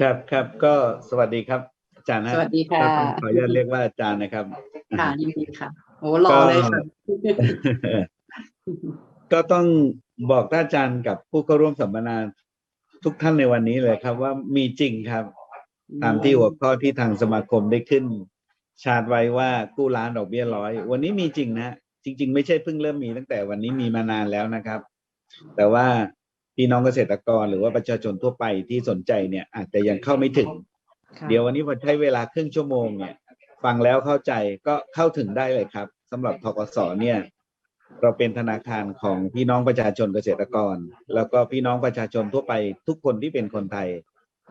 ครับครับก็สวัสดีครับ อาจารย์นะสวัสดีค่ะก็ต้องขออนุญาตเรียกว่าอาจารย์นะครับ ค่ะยินดีค่ะโอ้รอเลยค่ะก็ต้องบอกท่านอาจารย์กับผู้เข้าร่วมสัมมนาทุกท่านในวันนี้เลยครับ ว่ามีจริงครับ ตามที่หัวข้อที่ทางสมาคมได้ขึ้น ชาร์จไว้ว่ากู้ล้านดอกเบี้ยร้อยวันนี้มีจริงนะจริง ๆ ไม่ใช่เพิ่งเริ่มมีตั้งแต่วันนี้มีมานานแล้วนะครับ แต่ว่า พี่น้องเกษตรกรหรือว่าประชาชนทั่วไปที่สนใจเนี่ยอาจจะยังเข้าไม่ถึง ค่ะเดี๋ยววันนี้พอใช้เวลาครึ่งชั่วโมงเนี่ยฟังแล้วเข้าใจก็เข้าถึงได้เลยครับสำหรับทกสเนี่ย เราเป็นธนาคารของพี่น้องประชาชนเกษตรกร แล้วก็พี่น้องประชาชนทั่วไปทุกคนที่เป็นคนไทย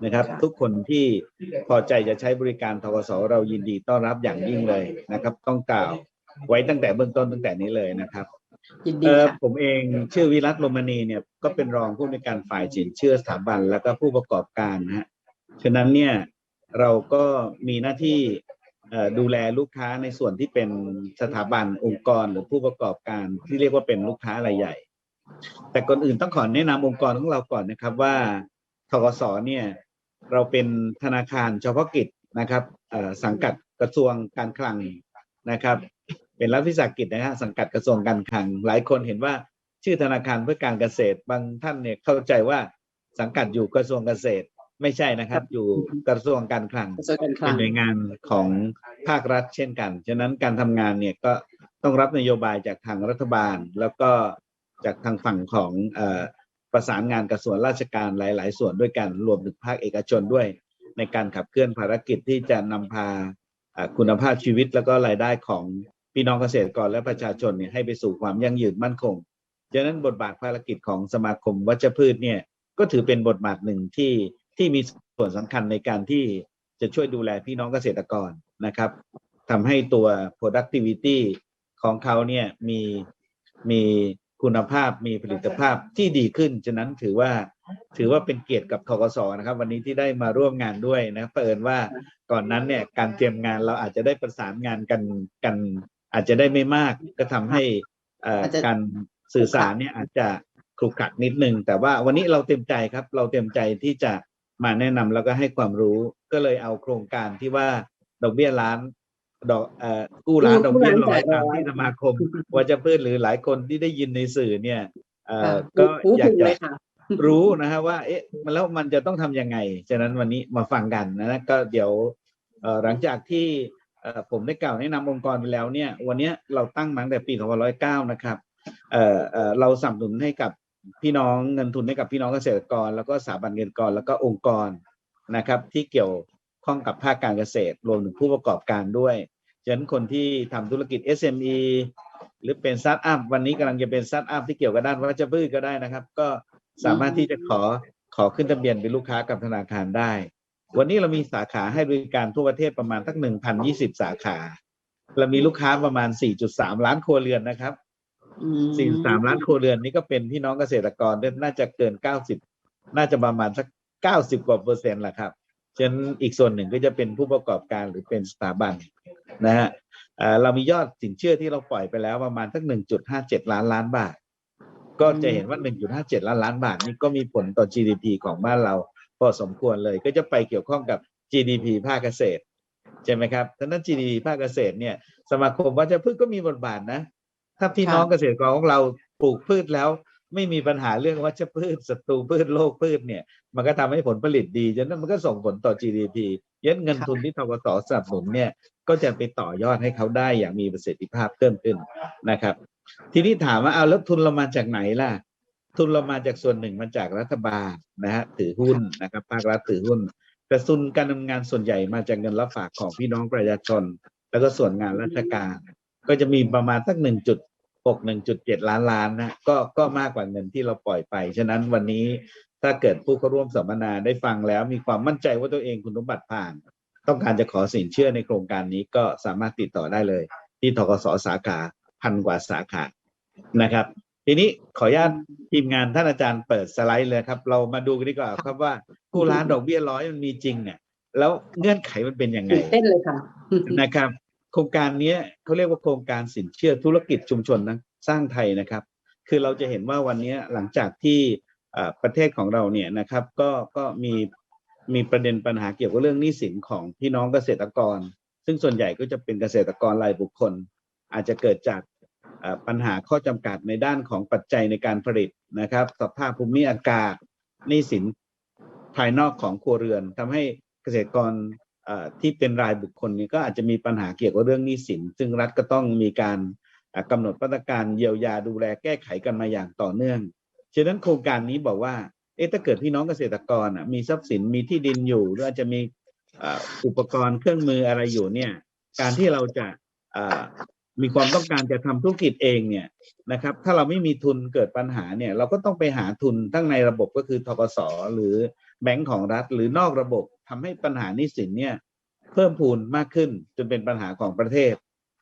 นะครับ ทุกคนที่พอใจจะใช้บริการทกสเรายินดีต้อนรับอย่างยิ่งเลยนะครับ ต้องกล่าวไว้ตั้งแต่เบื้องต้นตั้งแต่นี้เลยนะครับ ยินดีเออค่ะผมเองชื่อวิรัตโรมณีเนี่ยก็เป็นรองผู้ในวยการฝ่ายสินเชื่อสถาบันแล้วก็ผู้ประกอบการนะฮะฉะนั้นเนี่ยเราก็มีหน้าที่เอ่อดูแลลูกค้าในส่วนที่เป็นสถาบันองค์กรหรือผู้ประกอบการที่เรียกว่าเป็นลูกค้ารายใหญ่ แต่ก่อนอื่นต้องขอแนะนำองค์กรของเราก่อนนะครับว่าทกสเนี่ยเราเป็นธนาคารเฉพาะกิจนะครับเอ่อสังกัดกระทรวงการคลังนะครับ เป็นรัฐวิสาหกิจนะฮะสังกัดกระทรวงการคลัง หลายคนเห็นว่าชื่อธนาคารเพื่อการเกษตร บางท่านเนี่ยเข้าใจว่าสังกัดอยู่กระทรวงเกษตรไม่ใช่นะครับ อยู่กระทรวงการคลังกระทรวงการคลัเป็นงหน่วยงานของภาครัฐเช่นกัน ฉะนั้นการทำงานเนี่ยก็ต้องรับนโยบายจากทางรัฐบาล แล้วก็จากทางฝั่งของเออประสานงานกับส่วนราชการหลาย ๆ ส่วนด้วยกันรวมถึงภาคเอกชนด้วย ในการขับเคลื่อนภารกิจที่จะนำพาเอ่อคุณภาพชีวิตแล้วก็รายได้ของ พี่น้องเกษตรกรและประชาชนเนี่ยให้ไปสู่ความยั่งยืนมั่นคงฉะนั้นบทบาทภารกิจของสมาคมวัชพืชเนี่ยก็ถือเป็นบทบาทหนึ่งที่ที่มีส่วนสำคัญในการที่จะช่วยดูแลพี่น้องเกษตรกรนะครับทำให้ตัว productivity ของเขาเนี่ยมีมีคุณภาพมีผลิตภาพที่ดีขึ้น ฉะนั้นถือว่าถือว่าเป็นเกียรติกับทกสนะครับ วันนี้ที่ได้มาร่วมงานด้วยนะเผอิญว่าก่อนนั้นเนี่ยการเตรียมงานเราอาจจะได้ประสานงานกันกัน อาจจะได้ไม่มากก็ทำให้เอ่ออาจจะการสื่อสารเนี่ยอาจจะขรุกขลักนิดนึง แต่ว่าวันนี้เราเต็มใจครับ เราเต็มใจที่จะมาแนะนำแล้วก็ให้ความรู้ก็เลยเอาโครงการที่ว่าดอกเบี้ยล้านดอกเอ่อกู้ล้านดอกเบี้ยร้อยตามที่สมาคมวัชพืชหรือหลายคนที่ได้ยินในสื่อเนี่ยเอ่อค่ะก็หูอยากถึงจะเลยค่ะรู้นะฮะว่า เอ๊ะมันแล้วมันจะต้องทำยังไง ฉะนั้นวันนี้มาฟังกันนะก็เดี๋ยวเอ่อหลังจากที่เอ่อ ผมได้กล่าวแนะนำองค์กรไปแล้วเนี่ยวันนี้เราตั้งมาตั้งแต่ปี2509นะครับเเเราสนับสนุนให้กับพี่น้องเงินทุนให้กับพี่น้องเกษตรกร แล้วก็สถาบันเงินกรแล้วก็องค์กรนะครับ ที่เกี่ยวข้องกับภาคการเกษตร รวมถึงผู้ประกอบการด้วยฉะนั้นคนที่ทำธุรกิจ SME หรือเป็นสตาร์ทอัพวันนี้กำลังจะเป็นสตาร์ทอัพที่เกี่ยวกับด้านวัชพืชก็ได้นะครับ ก็สามารถที่จะขอขอขึ้นทะเบียนเป็นลูกค้ากับธนาคารได้ วันนี้เรามีสาขาให้บริการทั่วประเทศประมาณตั้ง1,020สาขา เรามีลูกค้าประมาณ4.3ล้านครัวเรือนนะครับอืม43ล้านครัวเรือนนี้ก็เป็นพี่น้องเกษตรกรน่าจะเกิน90น่าจะประมาณสัก90กว่าเปอร์เซ็นต์แหละครับฉะนั้นอีกส่วนหนึ่งก็จะเป็นผู้ประกอบการหรือเป็นสถาบันนะฮะเอ่อเรามียอดสินเชื่อที่เราปล่อยไปแล้วประมาณสัก1.57ล้านล้านบาท ก็จะเห็นว่า1.57ล้านล้านบาทนี่ก็มีผลต่อ GDP ของบ้านเรา พอสมควรเลยก็จะไปเกี่ยวข้องกับ GDP ภาคเกษตรใช่ไหมครับดังนั้น GDP ภาคเกษตรเนี่ยสมาคมวัชพืชก็มีบทบาทนะ ถ้าพี่น้องเกษตรกรของเราปลูกพืชแล้ว ไม่มีปัญหาเรื่องวัชพืชศัตรูพืชโรคพืชเนี่ย มันก็ทำให้ผลผลิตดีฉะนั้นมันก็ส่งผลต่อ GDP ยันเงินทุนที่ทกสสนับสนุนเนี่ยก็จะไปต่อยอดให้เขาได้อย่างมีประสิทธิภาพเพิ่มขึ้นนะครับ ทีนี้ถามว่าเอาแล้วทุนเรามาจากไหนล่ะ ทุนเรามาจากส่วนหนึ่งมาจากรัฐบาลนะฮะถือหุ้นนะครับภาครัฐถือหุ้นแต่ทุนการดำเนินงานส่วนใหญ่มาจากเงินรับฝากของพี่น้องประชาชน แล้วก็ส่วนงานราชการ ก็จะมีประมาณสักหนึ่งจุดหกหนึ่งจุดเจ็ดล้านล้านนะก็ก็มากกว่าเงินที่เราปล่อยไป ฉะนั้นวันนี้ถ้าเกิดผู้เข้าร่วมสัมมนาได้ฟังแล้ว มีความมั่นใจว่าตัวเองคุณสมบัติผ่าน ต้องการจะขอสินเชื่อในโครงการนี้ก็สามารถติดต่อได้เลย ที่ทกสสาขาพันกว่าสาขานะครับ ทีนี้ขออนุญาตทีมงานท่านอาจารย์เปิดสไลด์เลยครับ เรามาดูกันดีกว่าครับว่ากู้ร้านดอกเบี้ยร้อยมันมีจริงเนี่ยแล้วเงื่อนไขมันเป็นยังไงตื่นเต้นเลยค่ะนะครับ โครงการเนี้ยเขาเรียกว่าโครงการสินเชื่อธุรกิจชุมชนนะสร้างไทยนะครับ คือเราจะเห็นว่าวันเนี้ยหลังจากที่เอ่อประเทศของเราเนี่ยนะครับก็ก็มีมีประเด็นปัญหาเกี่ยวกับเรื่องหนี้สินของพี่น้องเกษตรกร ซึ่งส่วนใหญ่ก็จะเป็นเกษตรกรรายบุคคล อาจจะเกิดจากเอ่อ ปัญหาข้อจำกัดในด้านของปัจจัยในการผลิตนะครับ สภาพภูมิอากาศหนี้สินภายนอกของครัวเรือนทำให้เกษตรกรที่เป็นรายบุคคลนี้ก็อาจจะมีปัญหาเกี่ยวกับเรื่องหนี้สิน ซึ่งรัฐก็ต้องมีการเอ่อกำหนดมาตรการเยียวยาดูแลแก้ไขกันมาอย่างต่อเนื่อง ฉะนั้นโครงการนี้บอกว่า เอ๊ะถ้าเกิดพี่น้องเกษตรกรมีทรัพย์สินมีที่ดินอยู่หรืออาจจะมีอุปกรณ์เครื่องมืออะไรอยู่เนี่ย การที่เราจะ มีความต้องการจะทำธุรกิจเองเนี่ยนะครับ ถ้าเราไม่มีทุนเกิดปัญหาเนี่ย เราก็ต้องไปหาทุนทั้งในระบบก็คือทกสหรือแบงก์ของรัฐ หรือนอกระบบทำให้ปัญหานี้สินเนี่ย เพิ่มพูนมากขึ้นจนเป็นปัญหาของประเทศ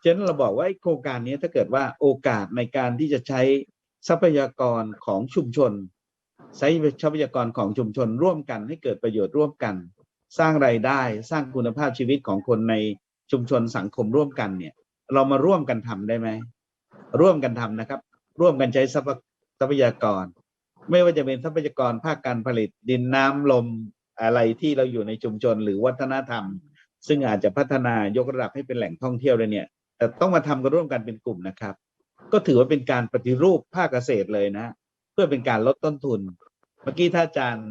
ฉะนั้นเราบอกว่าโครงการนี้ถ้าเกิดว่าโอกาสในการที่จะใช้ทรัพยากรของชุมชนใช้ทรัพยากรของชุมชนร่วมกันให้เกิดประโยชน์ร่วมกัน สร้างไรายได้สร้างคุณภาพชีวิตของคนในชุมชนสังคมร่วมกันเนี่ย เรามาร่วมกันทำได้ไหมร่วมกันทำนะครับ ร่วมกันใช้ทรัพยากร ไม่ว่าจะเป็นทรัพยากรภาคการผลิตดินน้ำลมอะไรที่เราอยู่ในชุมชนหรือวัฒนธรรม ซึ่งอาจจะพัฒนายกระดับให้เป็นแหล่งท่องเที่ยวเลยเนี่ย แต่ต้องมาทำกันร่วมกันเป็นกลุ่มนะครับ ก็ถือว่าเป็นการปฏิรูปภาคเกษตรเลยนะ เพื่อเป็นการลดต้นทุน เมื่อกี้ท่านอาจารย์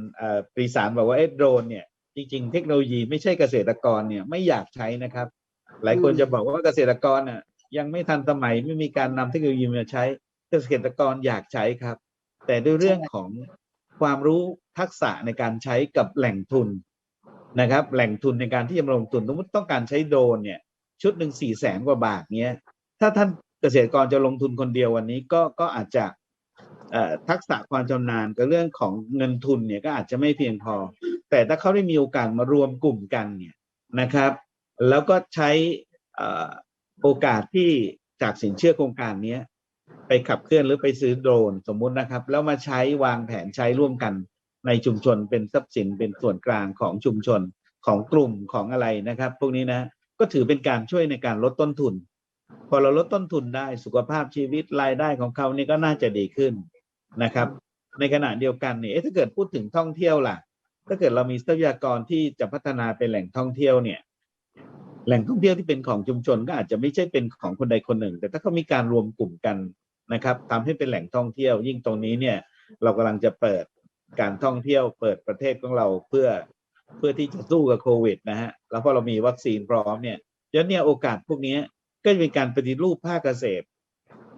ปรีสารบอกว่าเอ๊ะโดรนเนี่ยจริงๆ เทคโนโลยีไม่ใช่เกษตรกรเนี่ยไม่อยากใช้นะครับ หลายคนจะบอกว่าเกษตรกรน่ะ ยังไม่ทันสมัยไม่มีการนำเทคโนโลยีมาใช้ เกษตรกรอยากใช้ครับ แต่ด้วยเรื่องของความรู้ทักษะในการใช้กับแหล่งทุนนะครับ แหล่งทุนในการที่จะมาลงทุนสมมติต้องการใช้โดรนเนี่ย ชุดหนึ่งสี่แสนกว่าบาทเนี้ย ถ้าท่านเกษตรกรจะลงทุนคนเดียววันนี้ก็ก็อาจจะทักษะความชำนาญกับเรื่องของเงินทุนเนี่ยก็อาจจะไม่เพียงพอ แต่ถ้าเขาได้มีโอกาสมารวมกลุ่มกันเนี่ยนะครับ แล้วก็ใช้โอกาสที่จากสินเชื่อโครงการนี้ไปขับเคลื่อนหรือไปซื้อโดรนสมมุตินะครับ แล้วมาใช้วางแผนใช้ร่วมกันในชุมชนเป็นทรัพย์สินเป็นส่วนกลางของชุมชนของกลุ่มของอะไรนะครับ พวกนี้นะก็ถือเป็นการช่วยในการลดต้นทุน พอเราลดต้นทุนได้สุขภาพชีวิตรายได้ของเขานี่ก็น่าจะดีขึ้นนะครับ ในขณะเดียวกันเนี่ยถ้าเกิดพูดถึงท่องเที่ยวล่ะ ถ้าเกิดเรามีทรัพยากรที่จะพัฒนาเป็นแหล่งท่องเที่ยวเนี่ย แหล่งท่องเที่ยวที่เป็นของชุมชนก็อาจจะไม่ใช่เป็นของคนใดคนหนึ่ง แต่ถ้าเขามีการรวมกลุ่มกันนะครับทำให้เป็นแหล่งท่องเที่ยว ยิ่งตรงนี้เนี่ยเรากำลังจะเปิดการท่องเที่ยว เปิดประเทศของเราเพื่อเพื่อที่จะสู้กับโควิดนะฮะแล้วพอเรามีวัคซีนพร้อมเนี่ยฉะนั้นเนี่ยโอกาสพวกนี้ก็จะเป็นการปฏิรูปภาคเกษตร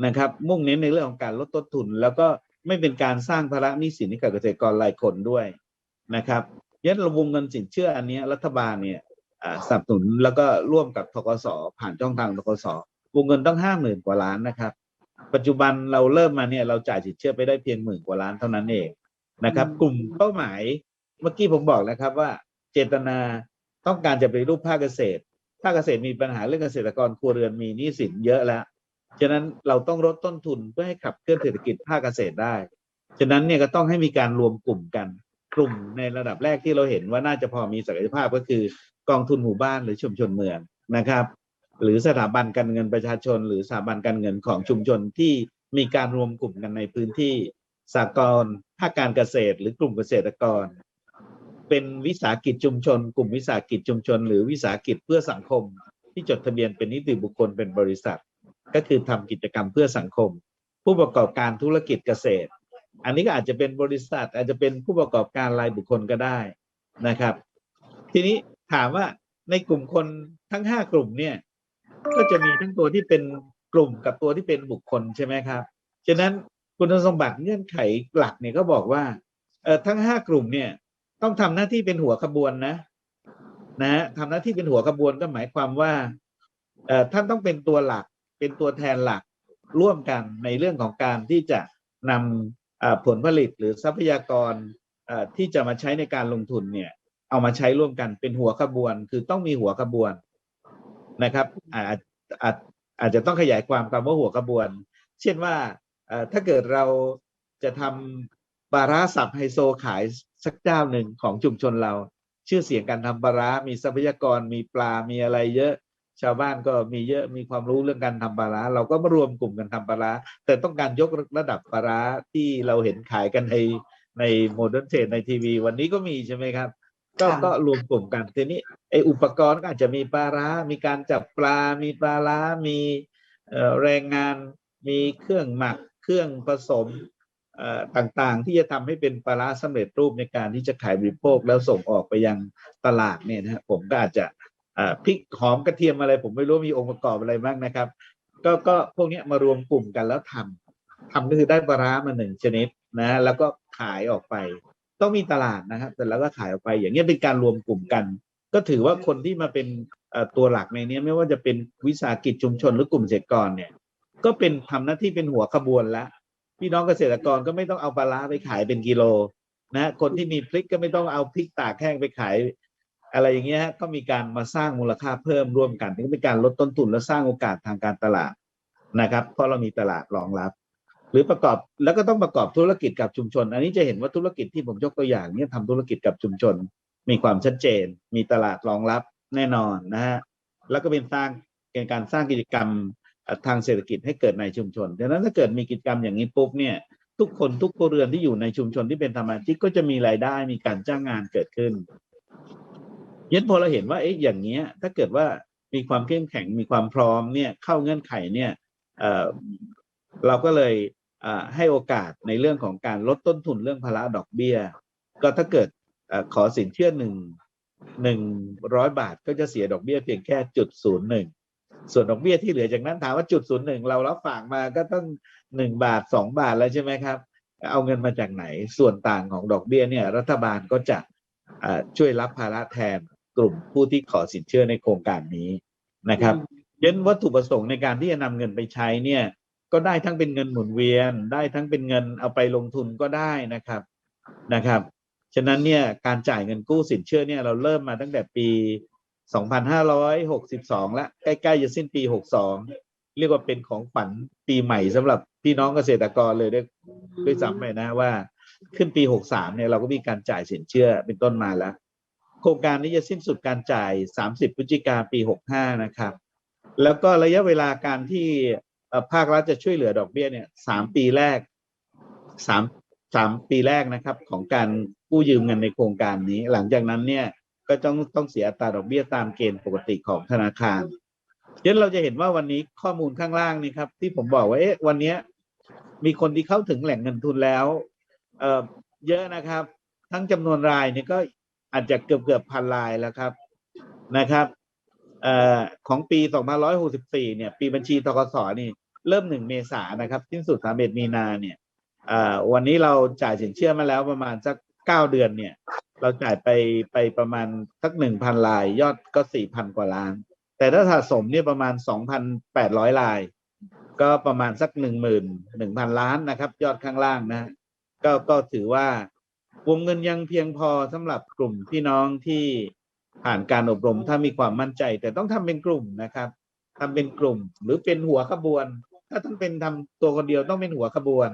นะครับ มุ่งเน้นในเรื่องของการลดต้นทุน แล้วก็ไม่เป็นการสร้างภาระหนี้สินให้กับเกษตรกรรายคนด้วยนะครับยันระวงเงินสินเชื่ออันเนี้ยรัฐบาลเนี่ย สนับสนุนแล้วก็ร่วมกับทกสผ่านช่องทางทกสวงเงินต้องห้าหมื่นกว่าล้านนะครับ ปัจจุบันเราเริ่มมาเนี่ยเราจ่ายสินเชื่อไปได้เพียงหมื่นกว่าล้านเท่านั้นเองนะครับอืมกลุ่มเป้าหมายเมื่อกี้ผมบอกแล้วครับว่า เจตนาต้องการจะไปรูปภาคเกษตร ภาคเกษตรมีปัญหาเรื่องเกษตรกรครัวเรือนมีหนี้สินเยอะแล้ว ฉะนั้นเราต้องลดต้นทุนเพื่อให้ขับเคลื่อนเศรษฐกิจภาคเกษตรได้ ฉะนั้นเนี่ยก็ต้องให้มีการรวมกลุ่มกัน กลุ่มในระดับแรกที่เราเห็นว่าน่าจะพอมีศักยภาพก็คือ กองทุนหมู่บ้านหรือชุมชนเมืองนะครับ หรือสถาบันการเงินประชาชน หรือสถาบันการเงินของชุมชนที่มีการรวมกลุ่มกันในพื้นที่สากลภาคการเกษตร หรือกลุ่มเกษตรกร เป็นวิสาหกิจชุมชน กลุ่มวิสาหกิจชุมชน หรือวิสาหกิจเพื่อสังคม ที่จดทะเบียนเป็นนิติบุคคลเป็นบริษัท ก็คือทำกิจกรรมเพื่อสังคม ผู้ประกอบการธุรกิจเกษตร อันนี้ก็อาจจะเป็นบริษัท อาจจะเป็นผู้ประกอบการรายบุคคลก็ได้นะครับ ทีนี้ ถามว่าในกลุ่มคนทั้งห้ากลุ่มเนี่ย ก็จะมีทั้งตัวที่เป็นกลุ่มกับตัวที่เป็นบุคคลใช่ไหมครับฉะนั้นคุณสมบัติเงื่อนไขหลักเนี่ยก็บอกว่าเอ่อทั้งห้ากลุ่มเนี่ย ต้องทำหน้าที่เป็นหัวขบวนนะ นะฮะทำหน้าที่เป็นหัวขบวนก็หมายความว่าเอ่อท่านต้องเป็นตัวหลัก เป็นตัวแทนหลักร่วมกันในเรื่องของการที่จะนำผลผลิตหรือทรัพยากรที่จะมาใช้ในการลงทุนเนี่ย เอามาใช้ร่วมกันเป็นหัวขบวน คือต้องมีหัวขบวนนะครับอาจอาจอาจจะต้องขยายความคำว่าหัวขบวน เช่นว่าถ้าเกิดเราจะทำปลาร้าสับไฮโซขายสักเจ้าหนึ่งของชุมชนเรา ชื่อเสียงการทำปลาร้ามีทรัพยากรมีปลามีอะไรเยอะชาวบ้านก็มีเยอะมีความรู้เรื่องการทำปลาร้าเราก็มารวมกลุ่มกันทำปลาร้าแต่ต้องการยกระดับปลาร้าที่เราเห็นขายกันในในโมเดิร์นเทรดในทีวี วันนี้ก็มีใช่ไหมครับ ก็ค่ะก็รวมกลุ่มกันทีนี้ไออุปกรณ์ก็อาจจะมีปลาร้า มีการจับปลา มีปลาร้า มีเอ่อแรงงาน มีเครื่องหมัก เครื่องผสมเอ่อต่างๆ ที่จะทำให้เป็นปลาร้าสำเร็จรูปในการที่จะขายบริโภคแล้วส่งออกไปยังตลาดเนี่ยนะฮะผมก็อาจจะเอ่อพริกหอมกระเทียมอะไร ผมไม่รู้มีองค์ประกอบอะไรบ้างนะครับ ก็ก็พวกเนี้ยมารวมกลุ่มกันแล้วทำทำก็คือได้ปลาร้ามาหนึ่งชนิดนะฮะแล้วก็ขายออกไป ต้องมีตลาดนะครับแต่แล้วก็ขายออกไป อย่างเงี้ยเป็นการรวมกลุ่มกัน ก็ถือว่าคนที่มาเป็นตัวหลักในนี้ไม่ว่าจะเป็นวิสาหกิจชุมชนหรือกลุ่มเกษตรกรเนี่ย ก็เป็นทำหน้าที่เป็นหัวขบวนแล้วพี่น้องเกษตรกรก็ไม่ต้องเอาปลาร้าไปขายเป็นกิโลนะคนที่มีพริกก็ไม่ต้องเอาพริกตากแห้งไปขาย อะไรอย่างเงี้ยก็มีการมาสร้างมูลค่าเพิ่มร่วมกันนี่เป็นการลดต้นทุนและสร้างโอกาสทางการตลาดนะครับ เพราะเรามีตลาดรองรับ หรือประกอบแล้วก็ต้องประกอบธุรกิจกับชุมชน อันนี้จะเห็นว่าธุรกิจที่ผมยกตัวอย่างเนี่ยทำธุรกิจกับชุมชน มีความชัดเจน มีตลาดรองรับแน่นอนนะฮะแล้วก็เป็นสร้างเป็นการสร้างกิจกรรมทางเศรษฐกิจให้เกิดในชุมชนดังนั้นถ้าเกิดมีกิจกรรมอย่างนี้ปุ๊บเนี่ยทุกคนทุกครัวเรือนที่อยู่ในชุมชนที่เป็นสมาชิกก็จะมีรายได้มีการจ้างงานเกิดขึ้นยันพอเราเห็นว่าเอ๊ะอย่างเงี้ย ถ้าเกิดว่ามีความเข้มแข็งมีความพร้อมเนี่ยเข้าเงื่อนไขเนี่ยเอ่อเราก็เลย ให้โอกาสในเรื่องของการลดต้นทุนเรื่องภาระดอกเบี้ย ก็ถ้าเกิดเอ่อขอสินเชื่อหนึ่งหนึ่งร้อยบาทก็จะเสียดอกเบี้ยเพียงแค่จุดศูนย์หนึ่งส่วนดอกเบี้ยที่เหลือจากนั้นถามว่าจุดศูนย์หนึ่งเรารับฝากมาก็ต้องหนึ่งบาทสองบาทแล้วใช่ไหมครับ เอาเงินมาจากไหนส่วนต่างของดอกเบี้ยเนี่ยรัฐบาลก็จะอ่าช่วยรับภาระแทนกลุ่มผู้ที่ขอสินเชื่อในโครงการนี้นะครับเยันวัตถุประสงค์ในการที่จะนำเงินไปใช้เนี่ย ก็ได้ทั้งเป็นเงินหมุนเวียน ได้ทั้งเป็นเงินเอาไปลงทุนก็ได้นะครับนะครับ ฉะนั้นเนี่ยการจ่ายเงินกู้สินเชื่อเนี่ยเราเริ่มมาตั้งแต่ปี 2562 แล้วใกล้ๆจะสิ้นปี 62 เรียกว่าเป็นของขวัญปีใหม่สำหรับพี่น้องเกษตรกรเลยด้วยด้วยซ้ำไปนะว่าขึ้นปี 63 เนี่ยเราก็มีการจ่ายสินเชื่อเป็นต้นมาแล้ว โครงการนี้จะสิ้นสุดการจ่าย 30 พฤศจิกาปี 65 นะครับ แล้วก็ระยะเวลาการที่ ภาครัฐจะช่วยเหลือดอกเบี้ยเนี่ย3ปีแรก3 3ปีแรกนะครับ ของการกู้ยืมเงินในโครงการนี้ หลังจากนั้นเนี่ยก็ต้องต้องเสียอัตราดอกเบี้ยตามเกณฑ์ปกติของธนาคารฉะนั้นเราจะเห็นว่าวันนี้ข้อมูลข้างล่างนี่ครับ ที่ผมบอกว่าเอ๊ะวันเนี้ยมีคนที่เข้าถึงแหล่งเงินทุนแล้วเอ่อเยอะนะครับ ทั้งจำนวนรายเนี่ยก็อาจจะเกือบเกือบพันรายแล้วครับนะครับเอ่อของปี 2564 เนี่ย ปีบัญชีทกสนี่ เริ่มหนึ่งเมษายนนะครับสิ้นสุด31มีนาเนี่ยอ่อวันนี้เราจ่ายสินเชื่อมาแล้วประมาณสักเก้าเดือนเนี่ย เราจ่ายไปไปประมาณสักหนึ่งพันลาย ยอดก็สี่พันกว่าล้าน แต่ถ้าสะสมเนี่ยประมาณสองพันแปดร้อยลาย ก็ประมาณสักหนึ่งหมื่นหนึ่งพันล้านนะครับ ยอดข้างล่างนะ ก็ก็ถือว่าวงเงินยังเพียงพอสำหรับกลุ่มพี่น้องที่ผ่านการอบรมถ้ามีความมั่นใจ แต่ต้องทำเป็นกลุ่มนะครับทำเป็นกลุ่มหรือเป็นหัวขบวน ถ้าต้องเป็นทำตัวคนเดียวต้องเป็นหัวขบวน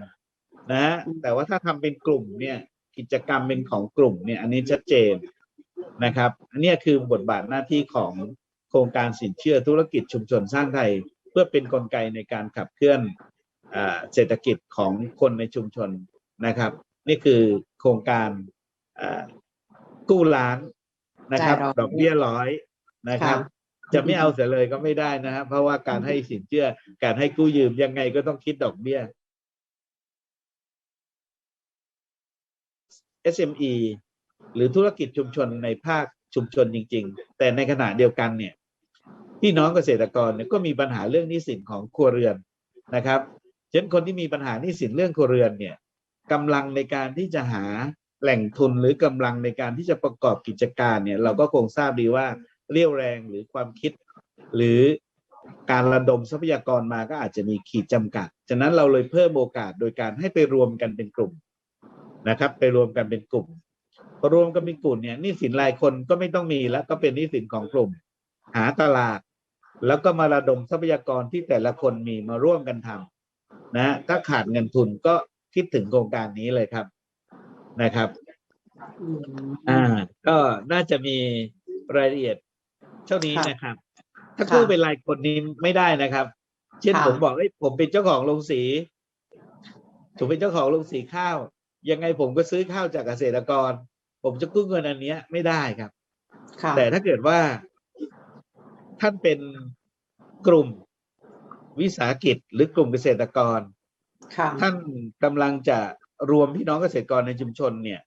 นะฮะแต่ว่าถ้าทำเป็นกลุ่มเนี่ย กิจกรรมเป็นของกลุ่มเนี่ย อันนี้ชัดเจนนะครับ อันเนี้ยคือบทบาทหน้าที่ของโครงการสินเชื่อธุรกิจชุมชนสร้างไทย เพื่อเป็นนกลไกในการขับเคลื่อนอ่าเศรษฐกิจของคนในชุมชนนะครับ นี่คือโครงการอ่ากู้ล้านนะครับจ่ายดอกดอกเบี้ยร้อยนะครับค่ะ จะไม่เอาเสียเลยก็ไม่ได้นะครับเพราะว่าการให้สินเชื่อ การให้กู้ยืมยังไงก็ต้องคิดดอกเบี้ย SME หรือธุรกิจชุมชนในภาคชุมชนจริง ๆ แต่ในขณะเดียวกันเนี่ยพี่น้องเกษตรกรเนี่ยก็มีปัญหาเรื่องหนี้สินของครัวเรือนนะครับฉะนั้นคนที่มีปัญหาหนี้สินเรื่องครัวเรือนเนี่ยกำลังในการที่จะหาแหล่งทุนหรือกำลังในการที่จะประกอบกิจการเนี่ยเราก็คงทราบดีว่า เรี่ยวแรงหรือความคิด หรือการระดมทรัพยากรมาก็อาจจะมีขีดจำกัด ฉะนั้นเราเลยเพิ่มโอกาสโดยการให้ไปรวมกันเป็นกลุ่มนะครับ ไปรวมกันเป็นกลุ่มพอรวมกันเป็นกลุ่มเนี่ยนี้สินรายคนก็ไม่ต้องมีแล้วก็เป็นนี้สินของกลุ่ม หาตลาด แล้วก็มาระดมทรัพยากรที่แต่ละคนมีมาร่วมกันทำนะถ้าขาดเงินทุนก็คิดถึงโครงการนี้เลยครับนะครับ อ่า ก็น่าจะมีรายละเอียด เท่านี้ค่ะนะครับ ถ้าค่ะกู้เป็นรายคนนี้ไม่ได้นะครับ เช่นค่ะผมบอกเอ้ยผมเป็นเจ้าของโรงสีผมเป็นเจ้าของโรงสีข้าว ยังไงผมก็ซื้อข้าวจากเกษตรกรผผมจะกู้เงินอันเนี้ยไม่ได้ครับค่ะแต่ถ้าเกิดว่า ท่านเป็นกลุ่มวิสาหกิจหรือกลุ่มเกษตรกรค่ะท่านกำลังจะรวมพี่น้องเกษตรกรในชุมชนเนี่ย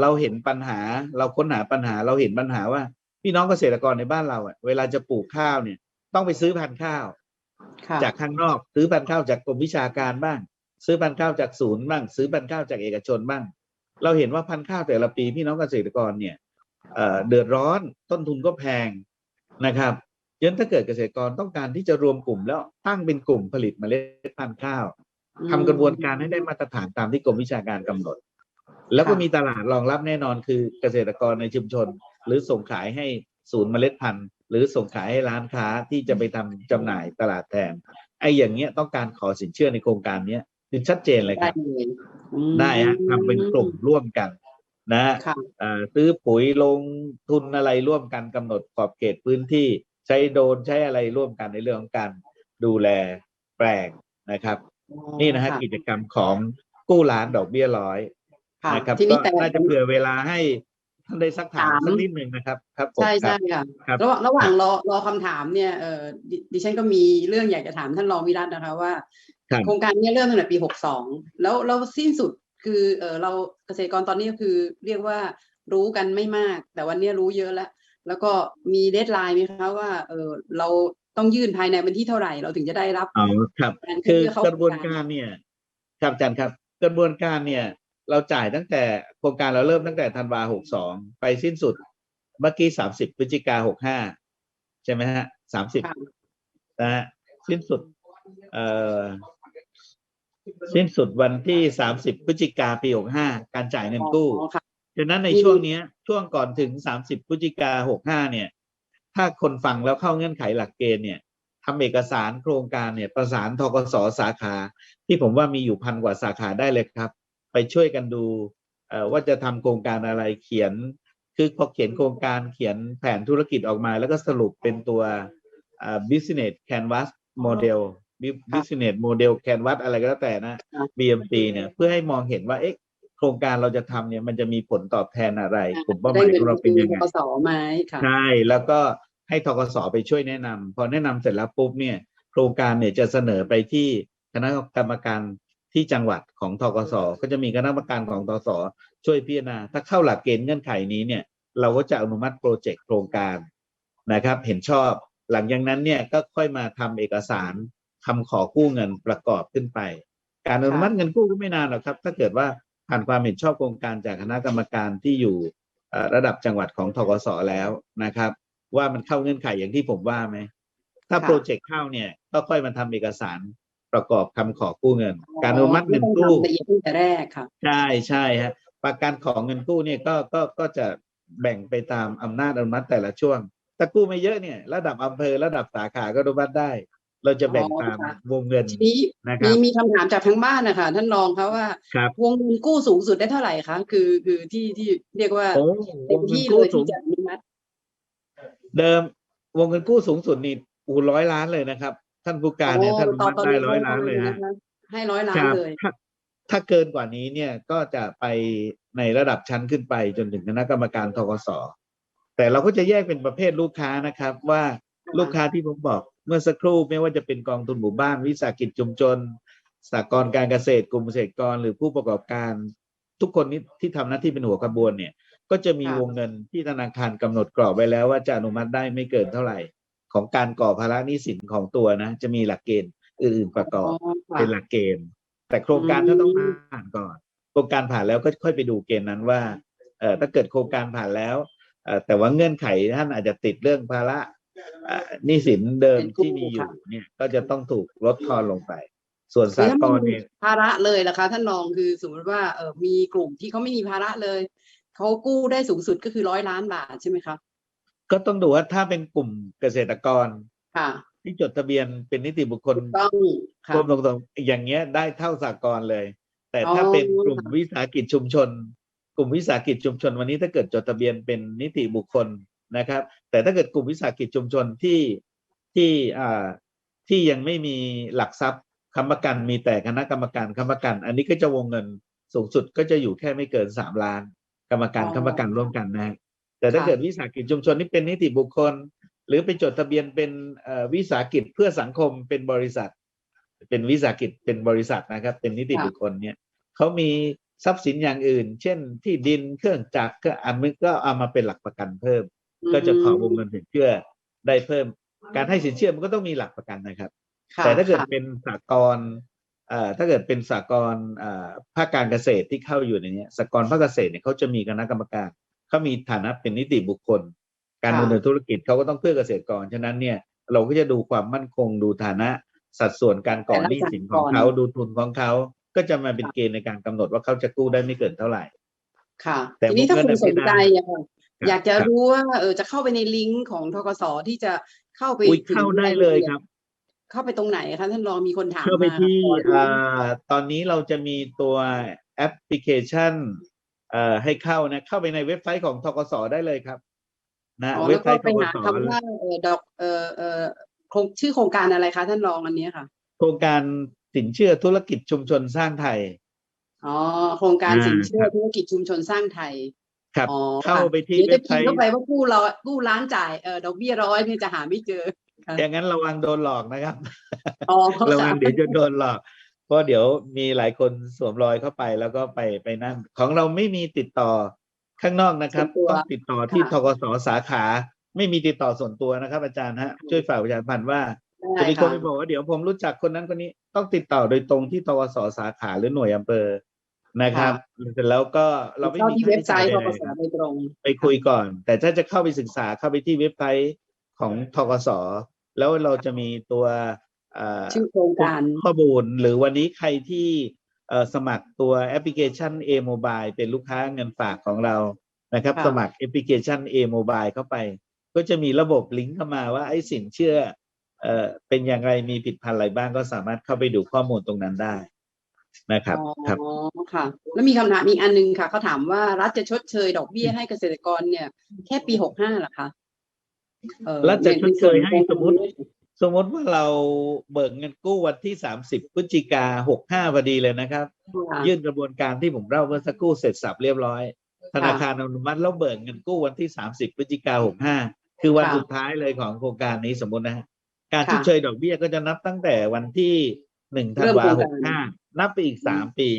เราเห็นปัญหา เราค้นหาปัญหา เราเห็นปัญหาว่า พี่น้องเกษตรกรในบ้านเราอะเวลาจะปลูกข้าวเนี่ย ต้องไปซื้อพันธุ์ข้าวค่ะจากข้างนอกซื้อพันธุ์ข้าวจากกรมวิชาการบ้าง ซื้อพันธุ์ข้าวจากศูนย์บ้าง ซื้อพันธุ์ข้าวจากเอกชนบ้าง เราเห็นว่าพันธุ์ข้าวแต่ละปีพี่น้องเกษตรกรเนี่ยเอ่อเดือดร้อนต้นทุนก็แพงนะครับฉะนั้นถ้าเกิดเกษตรกรต้องการที่จะรวมกลุ่มแล้วตั้งเป็นกลุ่มผลิตเมล็ดพันธุ์ข้าวทำกระบวนการให้ได้มาตรฐานตามที่กรมวิชาการกำหนด แล้วก็มีตลาดรองรับแน่นอนคือเกษตรกรในชุมชน หรือส่งขายให้ศูนย์เมล็ดพันธุ์ หรือส่งขายให้ร้านค้าที่จะไปทำจำหน่ายตลาดแทนไอ้อย่างเงี้ยต้องการขอสินเชื่อในโครงการเนี้ยคือชัดเจนเลยคได้รับเลยอืมได้ฮะทำเป็นกลุ่มร่วมกันนะค่ะเอ่อซื้อปุ๋ยลงทุนอะไรร่วมกันกำหนดขอบเขตพื้นที่ใช้โดรนใช้อะไรร่วมกันในเรื่องของการดูแลแปลงนะครับ นี่นะฮะค่กิจกรรมของกู้ล้านดอกเบี้ยร้อยค่ะนะครับที่ก็นี่แต่น่าจะเผื่อเวลาให้ ท่านได้สักถามถาม สักนิดหนึ่งนะครับ ครับผมใช่ครัใช่บค่ะครับ ระหว่างระหว่างรอรอคำถามเนี่ยเออดิดิฉันก็มีเรื่องอยากจะถามท่านรองวิรัตนะคะว่า ครับ โครงการเนี้เริ่มตั้งแต่ปีหกสองแล้วแล้วสิ้นสุดคือเออเราเกษตรกรตอนนี้ก็คือเรียกว่ารู้กันไม่มาก แต่วันนี้รู้เยอะแล้ว แล้วก็มีเดทไลน์ไหมคะว่าเออเราต้องยื่นภายในวันที่เท่าไหร่เราถึงจะได้รับอ๋อครับ การคือเพื่อเข้ากระบวนการเนี่ย ครับอาจารย์ครับ กระบวนการเนี่ย เราจ่ายตั้งแต่โครงการเราเริ่มตั้งแต่ธันวาหกสองไปสิ้นสุด เมื่อกี้สามสิบพฤศจิกาหกห้าใช่ไหมฮะสามสิบค่ะนะฮะสิ้นสุด เอ่อสิ้นสุดวันที่สามสิบพฤศจิกาปีหกห้าการจ่ายเงินกู้อ๋อค่ะฉะนั้นในอืมช่วงเนี้ยช่วงก่อนถึงสามสิบพฤศจิกาหกห้าเนี่ย ถ้าคนฟังแล้วเข้าเงื่อนไขหลักเกณฑ์เนี่ยทำเอกสารโครงการเนี่ย ประสานทกสสาขา ที่ผมว่ามีอยู่พันกว่าสาขาได้เลยครับ ไปช่วยกันดูเอ่อว่าจะทำโครงการอะไรเขียน คือพอเขียนโครงการเขียนแผนธุรกิจออกมา แล้วก็สรุปเป็นตัวอ่า business canvas model business model canvas อะไรก็แล้วแต่นะครับ BMP เนี่ยเพื่อให้มองเห็นว่าเอ๊ะโครงการเราจะทำเนี่ยมันจะมีผลตอบแทนอะไรกลุ่มเป้าหได้มายเงิของเราเป็นยังไงกสไหมค่ะใช่แล้วก็ให้ทกสไปช่วยแนะนำพอแนะนำเสร็จแล้วปุ๊บเนี่ย โครงการเนี่ยจะเสนอไปที่คณะกรรมการ ที่จังหวัดของทกสก็จะมีคณะกรรมการของทกสช่วยพิจารณา ถ้าเข้าหลักเกณฑ์เงื่อนไขนี้เนี่ยเราก็จะอนุมัติโปรเจกต์โครงการนะครับ เห็นชอบ หลังจากนั้นเนี่ยก็ค่อยมาทำเอกสารคำขอกู้เงินประกอบขึ้นไป การอนุมัติเงินกู้ก็ไม่นานหรอกครับ ถ้าเกิดว่าผ่านความเห็นชอบโครงการจากคณะกรรมการที่อยู่เอ่อระดับจังหวัดของทกสแล้วนะครับ ว่ามันเข้าเงื่อนไขอย่างที่ผมว่าไหมถ้าค่ะโปรเจกต์เข้าเนี่ยก็ค่อยมาทำเอกสาร ประกอบคำขอกู้เงิน การอนุมัติเงินไม่กู้ต้องทำละเอียดตั้งแต่แรกค่ะใช่ใช่ฮะประการของเงินกู้เนี่ยก็ก็ก็จะแบ่งไปตามอำนาจอนุมัติแต่ละช่วงถ้ากู้ไม่เยอะเนี่ยระดับอำเภอระดับสาขาก็อนุมัติได้ เราจะแบ่งอ๋อตามค่ะวงเงินทีนี้นะคมีรับมีคำถามจากทางบ้านนะคะท่านรองคะว่าครับวงเงินกู้สูงสุดได้เท่าไหร่คะคือคือที่ที่เรียกว่าโอ้วเต็มงเงินที่เลกู้ยสูที่งจะอนุมัติเดิมวงเงินกู้สูงสุดนี่อูร้อยล้านเลยนะครับ ท่านผู้การเนี่ยท่านอนุมัติได้ร้อยล้านเลยฮะให้ร้อยล้าคนรับเลยถ้าถ้าเกินกว่านี้เนี่ยก็จะไปในระดับชั้นขึ้นไปจนถึงคณะกรรมการทกสแต่เราก็จะแยกเป็นประเภทลูกค้านะครับ ว่าลูกค้าที่ผมบอกเมื่อสักครู่ไม่ว่าจะเป็นกองทุนหมู่บ้านวิสาหกิจชุมชนสหกรณ์การเกษตรกลุ่มเกษตรกรหรือผู้ประกอบการ ทุกคนนี้ที่ทำหน้าที่เป็นหัวขบวนเนี่ย ก็จะมีค่ะวงเงินที่ธนาคารกำหนดกรอบไว้แล้วว่าจะอนุมัติได้ไม่เกินเท่าไหร่ ของการก่อภาระหนี้สินของตัวนะ จะมีหลักเกณฑ์อื่นๆประกอบค่ะเป็นหลักเกณฑ์ แต่โครงการอืมถ้าต้องผ่านก่อน โครงการผ่านแล้วก็ค่อยไปดูเกณฑ์นั้นว่าเอ่อถ้าเกิดโครงการผ่านแล้วเอ่อแต่ว่าเงื่อนไขท่านอาจจะติดเรื่องภาระเอ่อหนี้สินเดิมที่มีอยู่เนี่ยก็จะต้องถูกลดทอนลงไป ส่วนคือสาถ้ากลมีเนี่ยภาระเลยล่ะคะท่านรองคือสมมติว่าเออมีกลุ่มที่เขาไม่มีภาระเลยเขากู้ได้สูงสุดก็คือร้อยล้านบาทใช่ไหมคะ ก็ต้องดูว่าถ้าเป็นกลุ่มเกษตรกรค่ะที่จดทะเบียนเป็นนิติบุคคลถูกต้องค่ะรวมตรงๆอย่างเงี้ยได้เท่าสากลเลย แต่ถ้าอ๋อเป็นกลุ่มวิสาหกิจชุมชน กลุ่มวิสาหกิจชุมชน วันนี้ถ้าเกิดจดทะเบียนเป็นนิติบุคคลนะครับ แต่ถ้าเกิดกลุ่มวิสาหกิจชุมชนที่ที่อ่าที่ยังไม่มีหลักทรัพย์ค้ำประกันมีแต่คณะกรรมการค้ำประกัน อันนี้ก็จะวงเงินสูงสุดก็จะอยู่แค่ไม่เกินสามล้าน กรรมการอ๋อค้ำประกันร่วมกันนะฮะ แต่ถ้าค่ะเกิดวิสาหกิจชุมชนนี่เป็นนิติบุคคล หรือไปจดทะเบียนเป็นเอ่อวิสาหกิจเพื่อสังคมเป็นบริษัท เป็นวิสาหกิจเป็นบริษัทนะครับ เป็นนิติบุคคลเนี่ยเขามีทรัพย์สินอย่างอื่น เช่นที่ดินเครื่องจักรเครื่องอันนี้ก็เอามาเป็นหลักประกันเพิ่ม ก็จะขอวงเงินสินเชื่อได้เพิ่ม การให้สินเชื่อมันก็ต้องมีหลักประกันนะครับค่ะแต่ถ้าเกิดค่ะเป็นสากลเอ่อถ้าเกิดเป็นสากลเอ่อภาคการเกษตรที่เข้าอยู่ในเนี้ยสากลภาคเกษตรเนี่ยเขาจะมีคณะกรรมการ เขามีฐานะเป็นนิติบุคคล การดำเนินธุรกิจเขาก็ต้องเพื่อเกษตรกร ฉะนั้นเนี่ยเราก็จะดูความมั่นคงดูฐานะสัดส่วนการก่อหนี้สินของเขาดูทุนของเขาก็จะมาเป็นเกณฑ์ในการกำหนดว่าเขาจะกู้ได้ไม่เกินเท่าไหร่ ค่ะแต่ทีนี้ถ้าผมคุณก็สนไม่ได้ใจอะค่ะครับอยากจะครับรู้ว่าเออจะเข้าไปในลิงก์ของทกสที่จะเข้าไปอุ้ยถึงเข้าได้เลยครับ เข้าไปตรงไหนคะท่านรองมีคนถามเข้าไปมาที่ขอรู้อ่าตอนนี้เราจะมีตัวแอปพลิเคชัน เอ่อให้เข้านะเข้าไปในเว็บไซต์ของทกสได้เลยครับ นะอ๋อเว็แล้บวไซก็ต์ไปทกหาสคำว่าเออดอกเออเออโครงชื่อโครงการอะไรคะท่านรองอันเนี้ยค่ะ โครงการสินเชื่อธุรกิจชุมชนสร้างไทยอ๋อโครงการอ่าสินเชื่อธุรกิจชุมชนสร้างไทยครับอ๋อเข้าค่ะไปที่เดี๋ยวเว็จะบไซพิมพ์ต์เข้าไปว่ากู้ร้อยกู้ล้านจ่ายเออดอกเบี้ยร้อยเนี่ยจะหาไม่เจอค่ะอย่างนั้นระวังโดนหลอกนะครับอ๋อระวัค่ะงเดี๋ยวจะโดนหลอก เพราะเดี๋ยวมีหลายคนสวมรอยเข้าไปแล้วก็ไปไปนั่น ของเราไม่มีติดต่อข้างนอกนะครับส่วนตัวต้องติดต่อที่ค่ะทกสสาขา ไม่มีติดต่อส่วนตัวนะครับ อาจารย์ฮะช่วยฝากประชาสัมพันธ์ว่าได้จะมีคนค่ะไปบอกว่าเดี๋ยวผมรู้จักคนนั้นคนนี้ต้องติดต่อโดยตรงที่ทกสสาขาหรือหน่วยอำเภอนะครับเสร็จแล้วก็เราไม่เข้ามีที่ค่าเว็บใช้ไซจ่ายต์ทใดกๆสครับโดยตรงไปคุยก่อน แต่ถ้าจะเข้าไปศึกษาเข้าไปที่เว็บไซต์ของทกสแล้วเราจะมีตัวเอ่อ ชื่อโครงการข้อมูลหรือวันนี้ใครที่เอ่อสมัครตัวแอปพลิเคชัน A Mobile เป็นลูกค้าเงินฝากของเรานะครับค่ะสมัครแอปพลิเคชัน A Mobile เข้าไป ก็จะมีระบบลิงก์เข้ามาว่าไอ้สินเชื่อเอ่อเป็นอย่างไรมีผิดพันธุ์อะไรบ้างก็สามารถเข้าไปดูข้อมูลตรงนั้นได้นะครับอ๋อครับค่ะ แล้วมีคำถามอีกอันหนึงค่ะเขาถามว่ารัฐจะชดเชยดอกเบี้ยให้เกษตรกรเนี่ย แค่ปีหกห้าหรอคะเอ่อรัฐจะชดเชยให้ในสมมุติใน ส่วนของสมมติว่าเราเบิกเงินกู้วันที่30พฤศจิกา65พอดีเลยนะครับค่ะยื่นกระบวนการที่ผมเล่าเมื่อสักครู่เสร็จสับเรียบร้อย ธนาคารอนุมัติแล้วเบิกเงินกู้วันที่30พฤศจิกา65คือวันค่ะสุดท้ายเลยของโครงการนี้สมมตินะฮะการค่ะชดเชยดอกเบี้ยก็จะนับตั้งแต่วันที่1ธันเริ่มวาโครงการ65นับไปอีก3ปี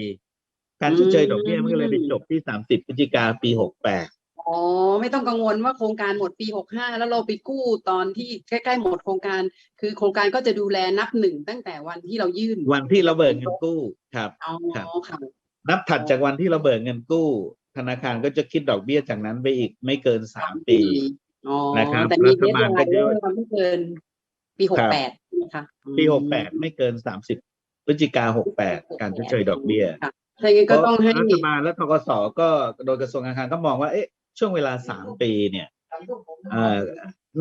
การชดเชยดอกเบี้ยมันก็เลยไปจบที่30พฤศจิกาปี68 อ๋อ ไม่ต้องกังวลว่าโครงการหมดปีหกห้าแล้วเราไปกู้ตอนที่ใกล้ๆหมดโครงการ คือโครงการก็จะดูแลนับหนึ่งตั้งแต่วันที่เรายื่น วันที่เราเบิกเงินกู้ครับอ๋อครับค่ะนับถัดจากวันที่เราเบิกเงินกู้ ธนาคารก็จะคิดดอกเบี้ยจากนั้นไปอีกไม่เกิน3ปีอ๋อนะครับแต่มีรัเดฐทบาลไลก็น์จะว่าไม่เกิน ปีหคกรับแปดใช่ไหมคะปีอืม68ไม่เกิน30พฤศจิกา68การชดเชยดอกเบี้ยค่ะถ้าอย่างนั้นก็ต้องให้รัฐบาลและทกสก็โดยกระทรวงการคลังก็มองว่าเอ๊ะ ช่วงเวลา3ปีเนี่ยเอ่อ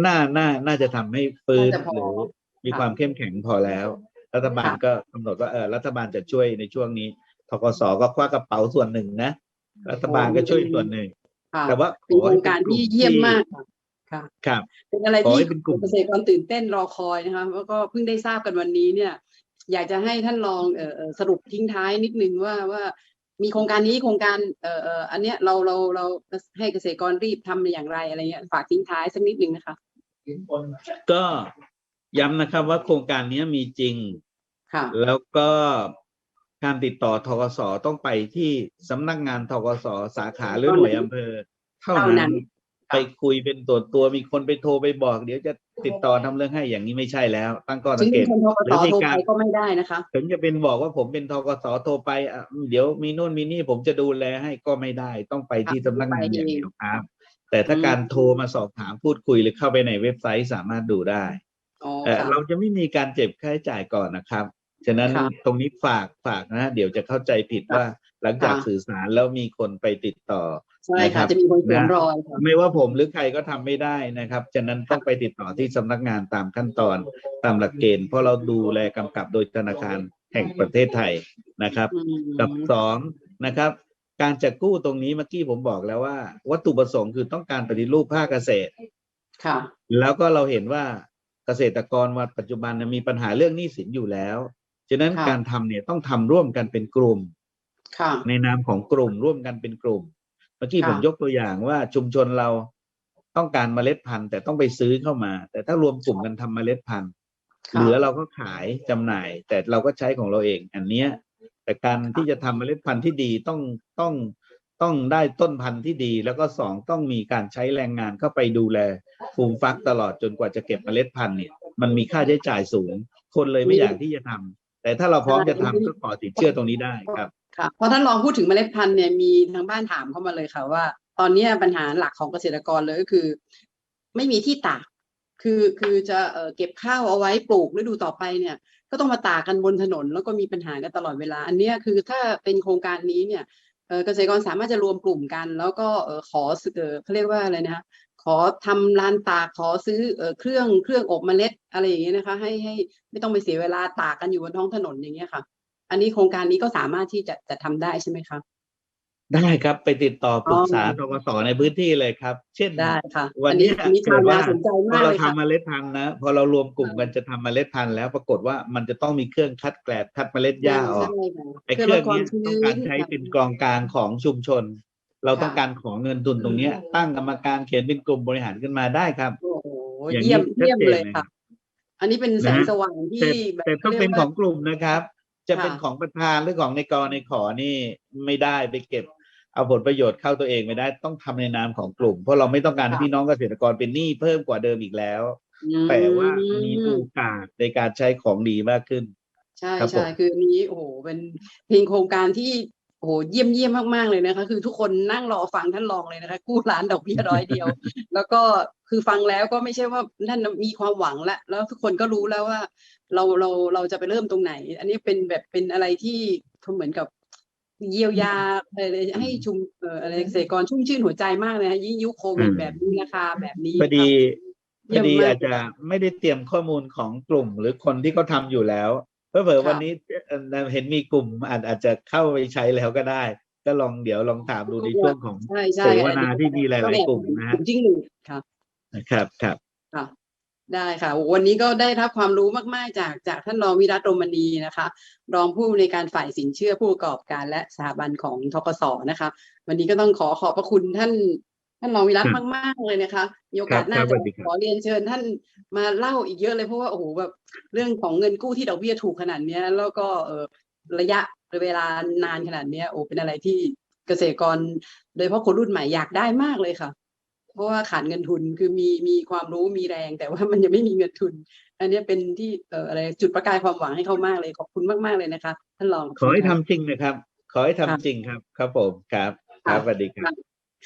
น่าน่าน่าจะทำให้ฟื้นน่าจะพอหรือมีค่ะความเข้มแข็งพอแล้ว รัฐบาลค่ะก็กำหนดว่าเออรัฐบาลจะช่วยในช่วงนี้ทกสก็คว้ากระเป๋าส่วนหนึ่งนะรัฐบาลก็ช่วยส่วนหนึ่งค่ะแต่ว่าเป็นขโคอรให้งการป็นลุ่ที่เยี่ยมมากค่ะค่ะครับเป็นอะไรขอที่ให้เป็นกลุ่มเกษตรกรตื่นเต้นรอคอยนะคะแล้วก็เพิ่งได้ทราบกันวันนี้เนี่ย อยากจะให้ท่านลองเอ่อเอ่อสรุปทิ้งท้ายนิดนึงว่าว่า มีโครงการนี้โครงการเอ่อเอ่ออันเนี้ยเราเราเราให้เกษตรกรรีบทำอย่างไรอะไรเงี้ยฝากทิ้งท้ายสักนิดนึงนะคะก็ย้ำนะครับว่าโครงการนี้มีจริงค่ะแล้วก็การติดต่อทกสต้องไปที่สำนักงานทกสสาขาหรือหน่วยอำเภอเท่าเท่านั้นั้นนไปคุยเป็นตัวตัวมีคนไปโทรไปบอก เดี๋ยวจะ ติดต่อทำเรื่องให้อย่างนี้ไม่ใช่แล้ว ตั้งข้อถึสังงเกมีตคนโทรหรือต่อมีโทรการไปก็ไม่ได้นะคะถึงจะเป็นบอกว่าผมเป็นทกสโทรไปอะเดี๋ยวมีนู่นมีนี่ผมจะดูแลให้ก็ไม่ได้ ต้องไปที่สำนักงานอย่างเดียวครับ แต่ถ้าอืมการโทรมาสอบถามพูดคุยหรือเข้าไปในเว็บไซต์สามารถดูได้อ๋อเอ่อค่ะเราจะไม่มีการเจ็บค่าใช้จ่ายก่อนนะครับฉะนั้นค่ะตรงนี้ฝากฝากนะ เดี๋ยวจะเข้าใจผิดค่ะว่าหลังจากค่ะสื่อสารแล้วมีคนไปติดต่อ ใช่นะครัค่ะบจะมีคนสวมนะรอยค่ะไม่ว่าผมหรือใครก็ทำไม่ได้นะครับฉะนั้นต้องไปติดต่อที่สำนักงานตามขั้นตอนตามหลักเกณฑ์เพราะเราดูแลกำกับโดยธนาคารแห่งประเทศไทยนะครับอืมกับสองนะครับ การจะกู้ตรงนี้เมื่อกี้ผมบอกแล้วว่า วัตถุประสงค์คือต้องการปฏิรูปภาคเกษตรค่ะ แล้วก็เราเห็นว่าเกษตรกรวันปัจจุบันเนี่ยมีปัญหาเรื่องหนี้สินอยู่แล้วฉะนั้นค่ะการทำเนี่ยต้องทำร่วมกันเป็นกลุ่มค่ะในนามของกลุ่มร่วมกันเป็นกลุ่มเมื่อกี้ค่ะผมยกตัวอย่างว่าชุมชนเราต้องการเมล็ดพันธุ์ แต่ต้องไปซื้อเข้ามา แต่ถ้ารวมกลุ่มกันทำเมล็ดพันธุ์ค่ะเหลือเราก็ขายจำหน่าย แต่เราก็ใช้ของเราเอง อันเนี้ย แต่การที่จะทำเมล็ดพันธุ์ที่ดีต้องต้องต้องได้ต้นพันธุ์ที่ดี แล้วก็สองต้องมีการใช้แรงงานเข้าไปดูแลฟูมฟักตลอดจนกว่าจะเก็บเมล็ดพันธุ์เนี่ยมันมีค่าใช้จ่ายสูง คนเลยไม่อยากที่จะทำแต่ถ้าเราพร้อมจะทำก็ขอสินเชื่อตรงนี้ได้ครับ ค่ะพอท่านลองพูดถึงเมล็ดพันธุ์เนี่ยมีทางบ้านถามเข้ามาเลยค่ะว่า ตอนนี้ปัญหาหลักของเกษตรกรเลยก็คือ ไม่มีที่ตาก คือคือจะเอเก็บข้าวเอาไว้ปลูกฤดูต่อไปเนี่ย ก็ต้องมาตากกันบนถนน แล้วก็มีปัญหากันตลอดเวลา อันนี้คือถ้าเป็นโครงการนี้เนี่ยเกษตรกรสามารถจะรวมกลุ่มกัน แล้วก็อขอเออเขาเรียกว่าอะไรนะขอทำลานตากขอซื้อเอ่อเครื่องเครื่องอบเมล็ดอะไรอย่างเงี้ยนะคะ ให้ให้ไม่ต้องไปเสียเวลาตากกันอยู่บนท้องถนนอย่างเงี้ยค่ะ อันนี้โครงการนี้ก็สามารถที่จะจะทำได้ใช่ไหมคะได้ครับไปติดต่อปรึกษาอ๋อทกสในพื้นที่เลยครับ เช่นได้ค่ะวันอันนี้นี้อันนี้เกิชาดวนาว่าสนใจพอมากเราเลยค่ะทำเมล็ดพันธุ์นะพอเรารวมกลุ่มกันจะทำเมล็ดพันธุ์แล้วปรากฏว่ามันจะต้องมีเครื่องคัดแกลบคัดเมล็ดหญ้าออกใช่ค่ะไอ้เคเครื่รื่อองงลดความเนี้ยชื้นต้องการใช้เป็นกองกลางของชุมชน เราต้องค่ะการของเงินทุนตรงเนี้ยตั้งกรรมการเขียนเป็นกลุ่มบริหารขึ้นมาได้ครับโอ้โหอย่างนี้เยี่ยมชัดเยี่ยมเจนเลยเลยค่ะอันนี้เป็นแสงนะฮะสว่างที่แต่แบบแต่ต้องขารียกเป็นขว่าองกลุ่มนะครับ จะเป็นค่ะของประธานหรือของในกรในขอนี่ไม่ได้ไปเก็บเอาผลประโยชน์เข้าตัวเองไม่ได้ต้องทำในนามของกลุ่ม เพราะเราไม่ต้องการให้พี่น้องเกษตรกรเป็นหนี้เพิ่มกว่าเดิมอีกแล้ว แต่ว่ามีโอกาสในการใช้ของดีมากขึ้น ใช่ครับผมใช่คืออันนี้โอ้โหเป็นเพลงโครงการที่ โอ้โหเยี่ยมเยี่ยมมากๆเลยนะคะ คือทุกคนนั่งรอฟังท่านรองเลยนะคะ กู้ร้านดอกเบี้ยร้อยเดียว แล้วก็คือฟังแล้วก็ไม่ใช่ว่าท่านมีความหวังละแล้วทุกคนก็รู้แล้วว่า เราเราเราจะไปเริ่มตรงไหน อันนี้เป็นแบบเป็นอะไรที่เหมือนกับเยียวยาอะไรให้ชุมเอ่ออะไรเกษตรกรชุ่มชื่นหัวใจมากเลยนะยิ่งยุคโควิดอืมแบบนี้ราคาแบบนี้พอดีเยี่พยอมดีมากอาจจะไม่ได้เตรียมข้อมูลของกลุ่ม หรือคนที่เขาทำอยู่แล้วเพอเผลอๆวันนี้ เอ่อเห็นมีกลุ่มอาจอาจจะเข้าไปใช้แล้วก็ได้ ก็ลองเดี๋ยวลองถามดูในช่วงของใช่ใช่เสวนาที่มีหลายๆกลุ่มนะฮะกลุ่มจิ้งหรีดค่ะนะครับครับค่ะได้ค่ะโอ้วันนี้ก็ได้รับความรู้มาก ๆ จากจากท่านรองวิรัตรมณีนะคะ รองผู้ในวยการฝ่ายสินเชื่อผู้ประกอบการและสถาบันของทกสนะคะ วันนี้ก็ต้องขอขอบพระคุณท่าน ท่านรองวิรัตครับมาก ๆ เลยนะคะมีโอกาสครับหน้าครับจะสวัสดีครับขอเรียนเชิญท่านมาเล่าอีกเยอะเลยเพราะว่าโอ้โหแบบเรื่องของเงินกู้ที่ดอกเบี้ยถูกขนาดเนี้ย แล้วก็เออระยะเวลานานขนาดเนี้ยโอ้เป็นอะไรที่เกษตรกร โดยเฉพาะคนรุ่นใหม่อยากได้มากเลยค่ะ เพราะว่าขาดเงินทุนคือมีมีความรู้มีแรง แต่ว่ามันยังไม่มีเงินทุน อันเนี้ยเป็นที่เอ่ออะไรจุดประกายความหวังให้เขามากเลยขอบคุณมาก ๆ เลยนะคะท่านรองขอให้บทำคุณค่ะจริงนะครับ ขอให้ทำค่ะจริงครับ ครับผมครับ ครับค่ะสวัสดีครับค่ะ